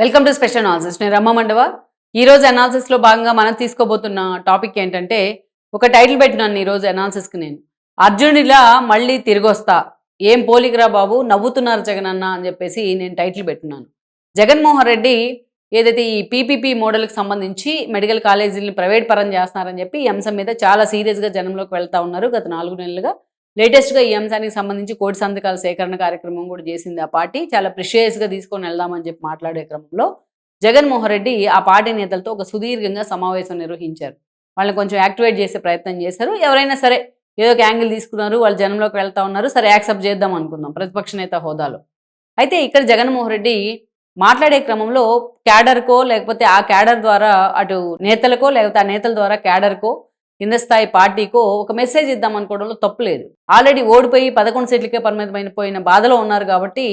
Welcome to special analysis నేను రమ్మ మండవ. ఈరోజు అనాలిసిస్లో భాగంగా మనం తీసుకోబోతున్న టాపిక్ ఏంటంటే ఒక టైటిల్ పెట్టినాను ఈరోజు అనాలిసిస్కి నేను. అర్జునుడిలా మళ్ళీ తిరిగొస్తా ఏం పోలికరా బాబు నవ్వుతున్నారు జగన్ అన్న అని చెప్పేసి నేను టైటిల్ పెట్టినాను. జగన్మోహన్ రెడ్డి ఏదైతే ఈ పీపీపీ మోడల్కి సంబంధించి మెడికల్ కాలేజీలను ప్రైవేట్ పరం చేస్తున్నారని చెప్పి ఈ అంశం మీద చాలా సీరియస్గా జనంలోకి వెళ్తా ఉన్నారు గత నాలుగు నెలలుగా. లేటెస్ట్గా ఈ అంశానికి సంబంధించి కోటి సంతకాల సేకరణ కార్యక్రమం కూడా చేసింది ఆ పార్టీ. చాలా ప్రిషియస్గా తీసుకొని వెళ్దామని చెప్పి మాట్లాడే క్రమంలో జగన్మోహన్ రెడ్డి ఆ పార్టీ నేతలతో ఒక సుదీర్ఘంగా సమావేశం నిర్వహించారు. వాళ్ళని కొంచెం యాక్టివేట్ చేసే ప్రయత్నం చేశారు. ఎవరైనా సరే ఏదో ఒక యాంగిల్ తీసుకున్నారు వాళ్ళు జనంలోకి వెళ్తా ఉన్నారు సరే యాక్సెప్ట్ చేద్దాం అనుకుందాం ప్రతిపక్ష నేత హోదాలో. అయితే ఇక్కడ జగన్మోహన్ రెడ్డి మాట్లాడే క్రమంలో క్యాడర్కో లేకపోతే ఆ క్యాడర్ ద్వారా అటు నేతలకో లేకపోతే ఆ నేతల ద్వారా క్యాడర్కో కింద స్థాయి పార్టీకో ఒక మెసేజ్ ఇద్దాం అనుకోవడంలో తప్పులేదు ఆల్రెడీ ఓడిపోయి పదకొండు సీట్లకే పరిమితమైన పోయిన బాధలో ఉన్నారు కాబట్టి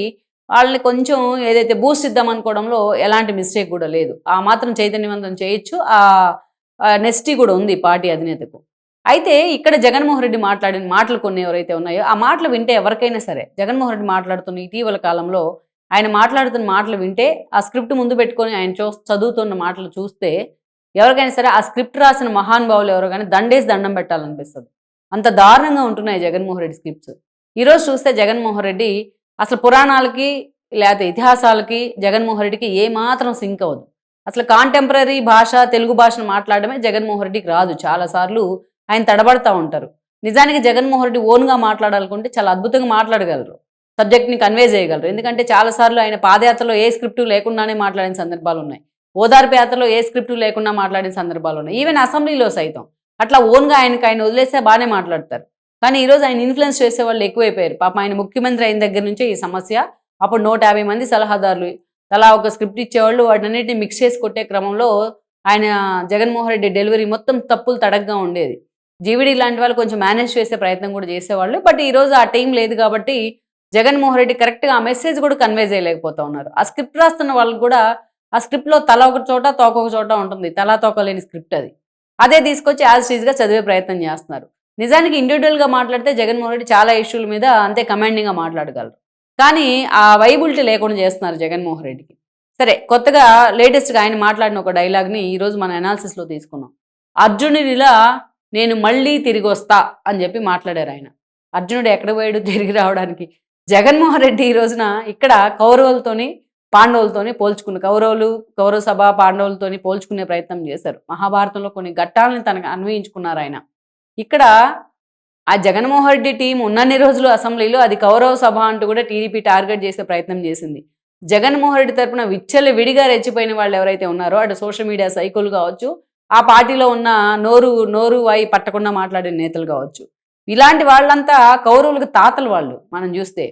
వాళ్ళని కొంచెం ఏదైతే బూస్ట్ ఇద్దాం అనుకోవడంలో ఎలాంటి మిస్టేక్ కూడా లేదు. ఆ మాత్రం చైతన్యవంతం చేయొచ్చు. ఆ నెస్టీ కూడా ఉంది పార్టీ అధినేతకు. అయితే ఇక్కడ జగన్మోహన్ రెడ్డి మాట్లాడిన మాటలు కొన్ని ఎవరైతే ఉన్నాయో ఆ మాటలు వింటే ఎవరికైనా సరే జగన్మోహన్ రెడ్డి మాట్లాడుతున్న ఇటీవల కాలంలో ఆయన మాట్లాడుతున్న మాటలు వింటే ఆ స్క్రిప్ట్ ముందు పెట్టుకొని ఆయన చూ చదువుతున్న మాటలు చూస్తే ఎవరికైనా సరే ఆ స్క్రిప్ట్ రాసిన మహానుభావులు ఎవరికైనా దండేసి దండం పెట్టాలనిపిస్తుంది. అంత దారుణంగా ఉంటున్నాయి జగన్మోహన్ రెడ్డి స్క్రిప్ట్స్. ఈరోజు చూస్తే జగన్మోహన్ రెడ్డి అసలు పురాణాలకి లేకపోతే ఇతిహాసాలకి జగన్మోహన్ రెడ్డికి ఏమాత్రం సింక్ అవ్వదు. అసలు కాంటెంపరీ భాష తెలుగు భాషను మాట్లాడడమే జగన్మోహన్ రెడ్డికి రాదు. చాలాసార్లు ఆయన తడబడతా ఉంటారు. నిజానికి జగన్మోహన్ రెడ్డి ఓన్గా మాట్లాడాలనుకుంటే చాలా అద్భుతంగా మాట్లాడగలరు. సబ్జెక్ట్ని కన్వే చేయగలరు. ఎందుకంటే చాలాసార్లు ఆయన పాదయాత్రలో ఏ స్క్రిప్టు లేకుండానే మాట్లాడిన సందర్భాలు ఉన్నాయి. ఓదార్పు యాత్రలో ఏ స్క్రిప్ట్ లేకుండా మాట్లాడిన సందర్భాలు ఉన్నాయి. ఈవెన్ అసెంబ్లీలో సైతం. అట్లా ఓన్గా ఆయనకి ఆయన వదిలేస్తే బాగానే మాట్లాడతారు. కానీ ఈరోజు ఆయన ఇన్ఫ్లుయెన్స్ చేసే వాళ్ళు ఎక్కువైపోయారు. పాప ఆయన ముఖ్యమంత్రి అయిన దగ్గర నుంచే ఈ సమస్య. అప్పుడు నూట యాభై మంది సలహాదారులు తలా ఒక స్క్రిప్ట్ ఇచ్చేవాళ్ళు. వాటినన్నిటిని మిక్స్ చేసి కొట్టే క్రమంలో ఆయన జగన్మోహన్ రెడ్డి డెలివరీ మొత్తం తప్పులు తడగ్గా ఉండేది. జీవిడి లాంటి వాళ్ళు కొంచెం మేనేజ్ చేసే ప్రయత్నం కూడా చేసేవాళ్ళు. బట్ ఈరోజు ఆ టైం లేదు కాబట్టి జగన్మోహన్ రెడ్డి కరెక్ట్గా ఆ మెసేజ్ కూడా కన్వే చేయలేకపోతా ఉన్నారు. ఆ స్క్రిప్ట్ రాస్తున్న వాళ్ళకి కూడా ఆ స్క్రిప్ట్లో తల ఒక చోట తోక ఒక చోట ఉంటుంది. తలా తోక లేని స్క్రిప్ట్ అది. అదే తీసుకొచ్చి యాజ్ టీజ్గా చదివే ప్రయత్నం చేస్తున్నారు. నిజానికి ఇండివిజువల్గా మాట్లాడితే జగన్మోహన్ రెడ్డి చాలా ఇష్యూల మీద అంతే కమాండింగ్గా మాట్లాడగలరు. కానీ ఆ వైబిలిటీ లేకుండా చేస్తున్నారు జగన్మోహన్ రెడ్డికి. సరే కొత్తగా లేటెస్ట్గా ఆయన మాట్లాడిన ఒక డైలాగ్ని ఈరోజు మన అనాలిసిస్లో తీసుకున్నాం. అర్జునుడిలా నేను మళ్ళీ తిరిగి వస్తా అని చెప్పి మాట్లాడారు ఆయన. అర్జునుడు ఎక్కడ పోయాడు తిరిగి రావడానికి? జగన్మోహన్ రెడ్డి ఈ రోజున ఇక్కడ కౌరవులతోని పాండవులతోని పోల్చుకున్న కౌరవులు కౌరవ సభ పాండవులతోని పోల్చుకునే ప్రయత్నం చేశారు. మహాభారతంలో కొన్ని ఘట్టాలను తనకు అన్వయించుకున్నారు ఆయన. ఇక్కడ ఆ జగన్మోహన్ రెడ్డి టీం ఉన్నన్ని రోజులు అసెంబ్లీలో అది కౌరవ సభ అంటూ కూడా టీడీపీ టార్గెట్ చేసే ప్రయత్నం చేసింది. జగన్మోహన్ రెడ్డి తరపున విచ్చలు విడిగా రెచ్చిపోయిన వాళ్ళు ఎవరైతే ఉన్నారో అటు సోషల్ మీడియా సైకులు కావచ్చు ఆ పార్టీలో ఉన్న నోరు నోరు వాయి పట్టకుండా మాట్లాడే నేతలు కావచ్చు. ఇలాంటి వాళ్ళంతా కౌరవులకు తాతలు వాళ్ళు మనం చూస్తే.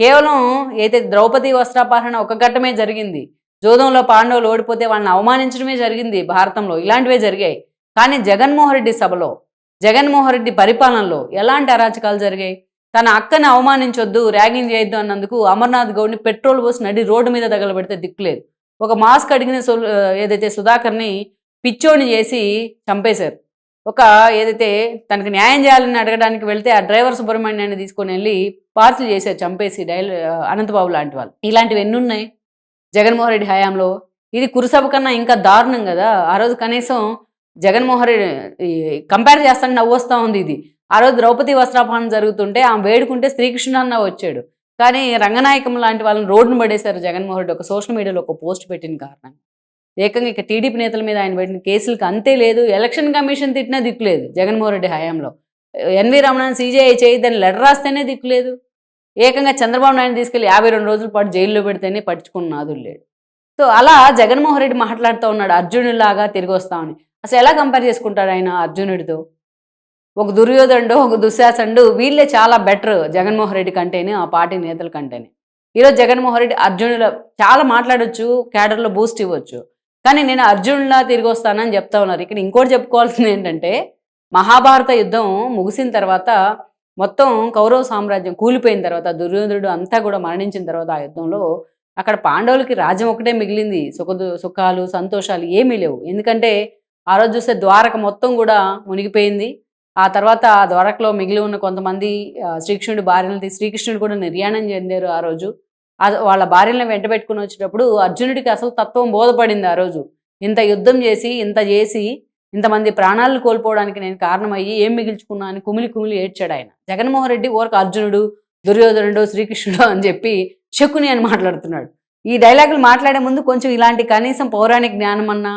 కేవలం అయితే ద్రౌపది వస్త్రాపహరణ ఒక ఘట్టమే జరిగింది జోదంలో పాండవులు ఓడిపోతే వాళ్ళని అవమానించడమే జరిగింది భారతంలో. ఇలాంటివే జరిగాయి. కానీ జగన్మోహన్ రెడ్డి సభలో జగన్మోహన్ రెడ్డి పరిపాలనలో ఎలాంటి అరాచకాలు జరిగాయి? తన అక్కని అవమానించొద్దు ర్యాగింగ్ చేయొద్దు అన్నందుకు అమర్నాథ్ గౌడ్ని పెట్రోల్ పోసి నడి రోడ్డు మీద తగలబెడితే దిక్కులేదు ఒక మాస్క్ అడిగిన సొల్- ఏదైతే సుధాకర్ని పిచ్చోని చేసి చంపేశారు. ఒక ఏదైతే తనకి న్యాయం చేయాలని అడగడానికి వెళ్తే ఆ డ్రైవర్ సుబ్రహ్మణ్యాన్ని తీసుకొని వెళ్ళి పార్సిల్ చేశారు చంపేసి డైల్ అనంతబాబు లాంటి వాళ్ళు. ఇలాంటివి ఎన్ని ఉన్నాయి జగన్మోహన్ రెడ్డి హయాంలో. ఇది కురుసభ కన్నా ఇంకా దారుణం కదా? ఆ రోజు కనీసం జగన్మోహన్ రెడ్డి కంపేర్ చేస్తాను నవ్వు ఉంది ఇది. ఆ రోజు ద్రౌపది వస్త్రాపహరణ జరుగుతుంటే ఆమె వేడుకుంటే శ్రీకృష్ణ అన్న వచ్చాడు. కానీ రంగనాయకం లాంటి వాళ్ళని రోడ్డును పడేశారు జగన్మోహన్ రెడ్డి ఒక సోషల్ మీడియాలో ఒక పోస్ట్ పెట్టిన కారణంగా ఏకంగా ఇక టీడీపీ నేతల మీద ఆయన పెట్టిన కేసులకు అంతే లేదు. ఎలక్షన్ కమిషన్ తిట్టినా దిక్కులేదు జగన్మోహన్ రెడ్డి హయాంలో. ఎన్వి రమణ సీజేఐ చేయొద్దని లెటర్ రాస్తేనే దిక్కులేదు ఏకంగా చంద్రబాబు నాయుడు తీసుకెళ్ళి యాభై రెండు రోజుల పాటు జైల్లో పెడితేనే పట్టించుకున్న నాదులు లేడు. సో అలా జగన్మోహన్ రెడ్డి మాట్లాడుతూ ఉన్నాడు అర్జునుడిలాగా తిరిగి వస్తామని అసలు ఎలా కంపేర్ చేసుకుంటాడు ఆయన అర్జునుడితో? ఒక దుర్యోధనుడు ఒక దుశ్శాసనుడు వీళ్ళే చాలా బెటర్ జగన్మోహన్ రెడ్డి కంటేనే ఆ పార్టీ నేతల కంటేనే. ఈరోజు జగన్మోహన్ రెడ్డి అర్జునుల చాలా మాట్లాడొచ్చు క్యాడర్లో బూస్ట్ ఇవ్వచ్చు. కానీ నేను అర్జునులా తిరిగి వస్తానని చెప్తా ఉన్నారు. ఇక్కడ ఇంకోటి చెప్పుకోవాల్సింది ఏంటంటే మహాభారత యుద్ధం ముగిసిన తర్వాత మొత్తం కౌరవ సామ్రాజ్యం కూలిపోయిన తర్వాత దుర్యోధనుడు అంతా కూడా మరణించిన తర్వాత ఆ యుద్ధంలో అక్కడ పాండవులకి రాజ్యం ఒకటే మిగిలింది. సుఖ సుఖాలు సంతోషాలు ఏమీ లేవు. ఎందుకంటే ఆ రోజు చూస్తే ద్వారక మొత్తం కూడా మునిగిపోయింది. ఆ తర్వాత ఆ ద్వారకలో మిగిలి ఉన్న కొంతమంది శ్రీకృష్ణుడి భార్యలు శ్రీకృష్ణుడు కూడా నిర్యాణం చెందారు ఆ రోజు. వాళ్ళ భార్యలను వెంట పెట్టుకుని వచ్చేటప్పుడు అర్జునుడికి అసలు తత్వం బోధపడింది ఆ రోజు. ఇంత యుద్ధం చేసి ఇంత చేసి ఇంతమంది ప్రాణాలను కోల్పోవడానికి నేను కారణమయ్యి ఏం మిగిల్చుకున్నా అని కుమిలి కుమిలి ఏడ్చాడు ఆయన. జగన్మోహన్ రెడ్డి ఓరకు అర్జునుడు దుర్యోధనుడు శ్రీకృష్ణుడు అని చెప్పి శకుని అని మాట్లాడుతున్నాడు. ఈ డైలాగులు మాట్లాడే ముందు కొంచెం ఇలాంటి కనీసం పౌరాణిక జ్ఞానం అన్నా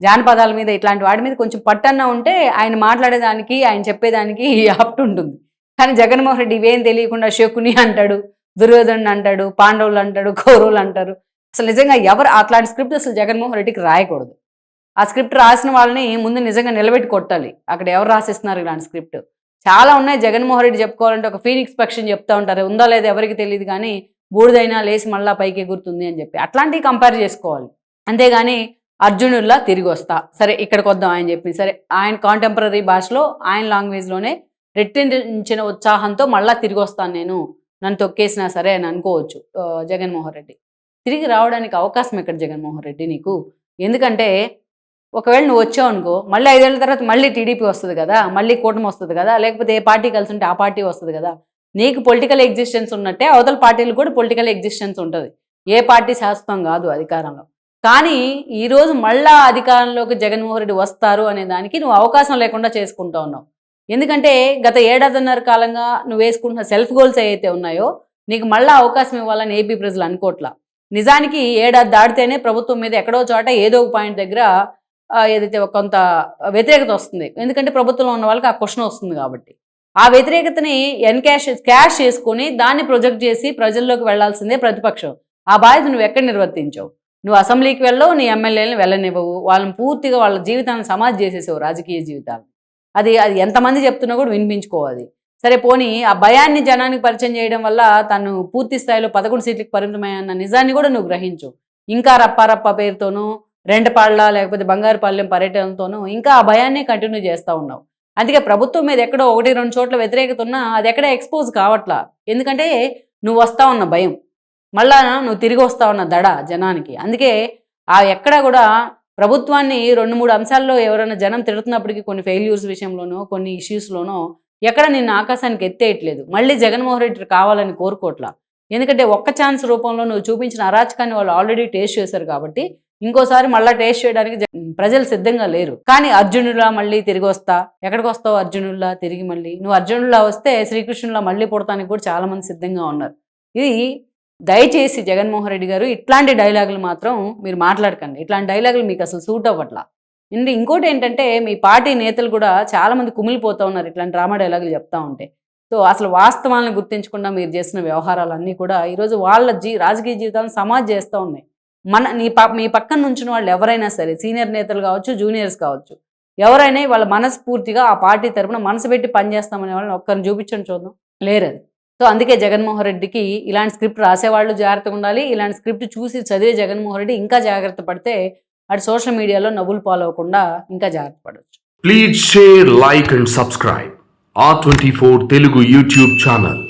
జానపదాల మీద ఇట్లాంటి వాటి మీద కొంచెం పట్టన్నా ఉంటే ఆయన మాట్లాడేదానికి ఆయన చెప్పేదానికి యాప్ట్ ఉంటుంది. కానీ జగన్మోహన్ రెడ్డి ఇవేం తెలియకుండా శకుని అంటాడు. దుర్యోధనుడు అంటాడు పాండవులు అంటాడు కౌరవులు అంటారు. అసలు నిజంగా ఎవరు అట్లాంటి స్క్రిప్ట్ అసలు జగన్మోహన్ రెడ్డికి రాయకూడదు. ఆ స్క్రిప్ట్ రాసిన వాళ్ళని ముందు నిజంగా నిలబెట్టి కొట్టాలి. అక్కడ ఎవరు రాసిస్తున్నారు ఇలాంటి స్క్రిప్ట్? చాలా ఉన్నాయి జగన్మోహన్ రెడ్డి చెప్పుకోవాలంటే ఒక ఫీనిక్స్ పక్షిని చెప్తా ఉంటారు. ఉందా లేదా ఎవరికి తెలియదు కానీ బూడిదైనా లేచి మళ్ళా పైకి ఎగురుతుంది అని చెప్పి. అట్లాంటివి కంపేర్ చేసుకోవాలి. అంతేగాని అర్జునుల్లా తిరిగి వస్తా. సరే ఇక్కడికి వద్దాం ఆయన చెప్పి సరే ఆయన కాంటెంపరీ భాషలో ఆయన లాంగ్వేజ్లోనే రెట్టించిన ఉత్సాహంతో మళ్ళా తిరిగి వస్తాను నేను. నన్ను తొక్కేసినా సరే అని అనుకోవచ్చు జగన్మోహన్ రెడ్డి. తిరిగి రావడానికి అవకాశం ఎక్కడ జగన్మోహన్ రెడ్డి నీకు? ఎందుకంటే ఒకవేళ నువ్వు వచ్చావు అనుకో మళ్ళీ ఐదేళ్ళ తర్వాత మళ్ళీ టీడీపీ వస్తుంది కదా మళ్ళీ కూటమి వస్తుంది కదా లేకపోతే ఏ పార్టీ కలిసి ఉంటే ఆ పార్టీ వస్తుంది కదా. నీకు పొలిటికల్ ఎగ్జిస్టెన్స్ ఉన్నట్టే అవతల పార్టీలు కూడా పొలిటికల్ ఎగ్జిస్టెన్స్ ఉంటుంది. ఏ పార్టీ శాశ్వతం కాదు అధికారంలో. కానీ ఈరోజు మళ్ళా అధికారంలోకి జగన్మోహన్ రెడ్డి వస్తారు అనే దానికి నువ్వు అవకాశం లేకుండా చేసుకుంటా ఉన్నావు. ఎందుకంటే గత ఏడాదిన్నర కాలంగా నువ్వు వేసుకుంటున్న సెల్ఫ్ గోల్స్ ఏవైతే ఉన్నాయో నీకు మళ్ళీ అవకాశం ఇవ్వాలని ఏపీ ప్రజలు అనుకోవట్లా నిజానికి ఏడాది దాటితేనే ప్రభుత్వం మీద ఎక్కడో చోట ఏదో ఒక పాయింట్ దగ్గర ఏదైతే కొంత వ్యతిరేకత వస్తుంది. ఎందుకంటే ప్రభుత్వంలో ఉన్న వాళ్ళకి ఆ క్వశ్చన్ వస్తుంది కాబట్టి. ఆ వ్యతిరేకతని ఎన్కాష్ క్యాష్ చేసుకొని దాన్ని ప్రొజెక్ట్ చేసి ప్రజల్లోకి వెళ్ళాల్సిందే ప్రతిపక్షం. ఆ బాధ్యత నువ్వు ఎక్కడ నిర్వర్తించావు? నువ్వు అసెంబ్లీకి వెళ్ళవు నీ ఎమ్మెల్యేలను వెళ్ళనివ్వవు. వాళ్ళని పూర్తిగా వాళ్ళ జీవితాన్ని సమాధి చేసేసావు రాజకీయ జీవితాలు అది అది ఎంతమంది చెప్తున్నా కూడా వినిపించుకోవాలి. సరే పోనీ ఆ భయాన్ని జనానికి పరిచయం చేయడం వల్ల తను పూర్తి స్థాయిలో పదకొండు సీట్లకు పరిమితమయ్యన్న నిజాన్ని కూడా నువ్వు గ్రహించు. ఇంకా రప్పారప్ప పేరుతోనూ రెండపాళ్ళ లేకపోతే బంగారుపాలెం పర్యటనతోనూ ఇంకా ఆ భయాన్ని కంటిన్యూ చేస్తూ ఉన్నావు. అందుకే ప్రభుత్వం మీద ఎక్కడో ఒకటి రెండు చోట్ల వ్యతిరేకత ఉన్నా అది ఎక్కడ ఎక్స్పోజ్ కావట్లా? ఎందుకంటే నువ్వు వస్తా ఉన్న భయం. మళ్ళా నువ్వు తిరిగి వస్తా ఉన్న దడ జనానికి. అందుకే ఆ ఎక్కడ కూడా ప్రభుత్వాన్ని రెండు మూడు అంశాల్లో ఎవరైనా జనం తిడుతున్నప్పటికీ కొన్ని ఫెయిల్యూర్స్ విషయంలోనో కొన్ని ఇష్యూస్లోనో ఎక్కడ నిన్ను ఆకాశానికి ఎత్తేయట్లేదు. మళ్ళీ జగన్మోహన్ రెడ్డి కావాలని కోరుకోవట్లా? ఎందుకంటే ఒక్క ఛాన్స్ రూపంలో నువ్వు చూపించిన అరాచకాన్ని వాళ్ళు ఆల్రెడీ టేస్ట్ చేశారు కాబట్టి ఇంకోసారి మళ్ళీ టేస్ట్ చేయడానికి జ- ప్రజలు సిద్ధంగా లేరు. కానీ అర్జునులా మళ్ళీ తిరిగి వస్తా? ఎక్కడికి వస్తావు అర్జునుల్లా తిరిగి మళ్ళీ? నువ్వు అర్జునులా వస్తే శ్రీకృష్ణులా మళ్ళీ పుడతానికి కూడా చాలామంది సిద్ధంగా ఉన్నారు. ఇది దయచేసి జగన్మోహన్ రెడ్డి గారు ఇట్లాంటి డైలాగులు మాత్రం మీరు మాట్లాడకండి. ఇట్లాంటి డైలాగులు మీకు అసలు సూట్ అవ్వట్లా. అండ్ ఇంకోటి ఏంటంటే మీ పార్టీ నేతలు కూడా చాలామంది కుమిలిపోతూ ఉన్నారు ఇట్లాంటి డ్రామా డైలాగులు చెప్తా ఉంటే. సో అసలు వాస్తవాలను గుర్తించకుండా మీరు చేసిన వ్యవహారాలన్నీ కూడా ఈరోజు వాళ్ళ జీ రాజకీయ జీవితాలను సమాజ్ చేస్తూ ఉన్నాయి. మన నీ ప మీ పక్కన నుంచిన వాళ్ళు ఎవరైనా సరే సీనియర్ నేతలు కావచ్చు జూనియర్స్ కావచ్చు ఎవరైనా వాళ్ళ మనస్ఫూర్తిగా ఆ పార్టీ తరపున మనసు పెట్టి పనిచేస్తామనే వాళ్ళని ఒక్కరిని చూపించండి చూద్దాం. లేరు అది సో అందుకే జగన్మోహన్ రెడ్డికి ఇలాంటి స్క్రిప్ట్ రాసేవాళ్ళు జాగ్రత్తగా ఉండాలి. ఇలాంటి స్క్రిప్ట్ చూసి చదివే జగన్మోహన్ రెడ్డి ఇంకా జాగ్రత్త పడితే అటు సోషల్ మీడియాలో నవ్వులు పాలవకుండా ఇంకా జాగ్రత్త పడవచ్చు please share like and subscribe ఆ twenty four Telugu YouTube channel